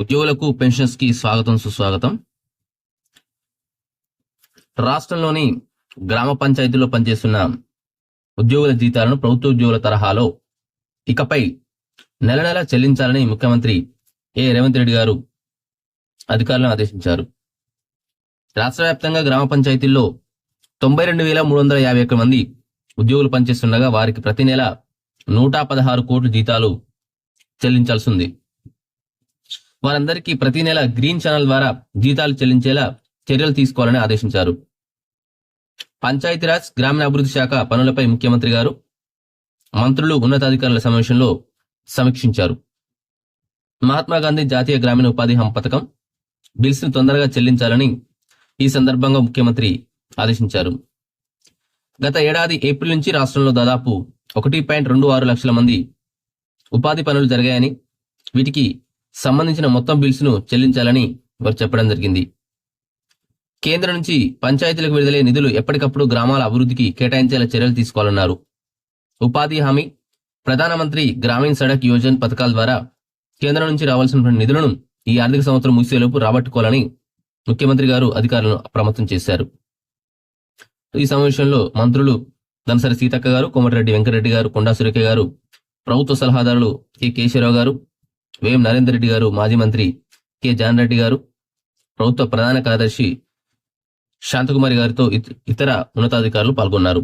ఉద్యోగులకు పెన్షన్స్కి స్వాగతం సుస్వాగతం. రాష్ట్రంలోని గ్రామ పంచాయతీలో పనిచేస్తున్న ఉద్యోగుల జీతాలను ప్రభుత్వ ఉద్యోగుల తరహాలో ఇకపై నెల నెల చెల్లించాలని ముఖ్యమంత్రి ఏ. రేవంత్ రెడ్డి గారు అధికారులను ఆదేశించారు. రాష్ట్ర వ్యాప్తంగా గ్రామ పంచాయతీల్లో తొంభై రెండు వేల మూడు వందల యాభై ఒక్క మంది ఉద్యోగులు పనిచేస్తుండగా వారికి ప్రతి నెల నూట పదహారు కోట్ల జీతాలు చెల్లించాల్సి ఉంది. వారందరికీ ప్రతి నెల గ్రీన్ ఛానల్ ద్వారా జీతాలు చెల్లించేలా చర్యలు తీసుకోవాలని ఆదేశించారు. పంచాయతీరాజ్ గ్రామీణాభివృద్ధి శాఖ పనులపై ముఖ్యమంత్రి గారు మంత్రులు ఉన్నతాధికారుల సమావేశంలో సమీక్షించారు. మహాత్మా గాంధీ జాతీయ గ్రామీణ ఉపాధి హామీ పథకం బిల్స్ను తొందరగా చెల్లించాలని ఈ సందర్భంగా ముఖ్యమంత్రి ఆదేశించారు. గత ఏడాది ఏప్రిల్ నుంచి రాష్ట్రంలో దాదాపు ఒకటి పాయింట్ రెండు ఆరు లక్షల మంది ఉపాధి పనులు జరిగాయని వీటికి సంబంధించిన మొత్తం బిల్స్ను చెల్లించాలని వారు చెప్పడం జరిగింది. కేంద్రం నుంచి పంచాయతీలకు విడుదలే నిధులు ఎప్పటికప్పుడు గ్రామాల అభివృద్ధికి కేటాయించేలా చర్యలు తీసుకోవాలన్నారు. ఉపాధి హామీ ప్రధానమంత్రి గ్రామీణ సడక్ యోజన పథకాల ద్వారా కేంద్రం నుంచి రావాల్సిన నిధులను ఈ ఆర్థిక సంవత్సరం ముగిసేలోపు రాబట్టుకోవాలని ముఖ్యమంత్రి గారు అధికారులను అప్రమత్తం చేశారు. ఈ సమావేశంలో మంత్రులు దనసరి సీతక్క గారు కోమటిరెడ్డి వెంకటరెడ్డి గారు కొండా సురేఖ గారు ప్రభుత్వ సలహాదారులు కె కేశవరావు గారు వేం నరేందర్ రెడ్డి గారు మాజీ మంత్రి కె. జాన్ రెడ్డి గారు ప్రభుత్వ ప్రధాన కార్యదర్శి శాంతకుమారి గారితో ఇతర ఉన్నతాధికారులు పాల్గొన్నారు.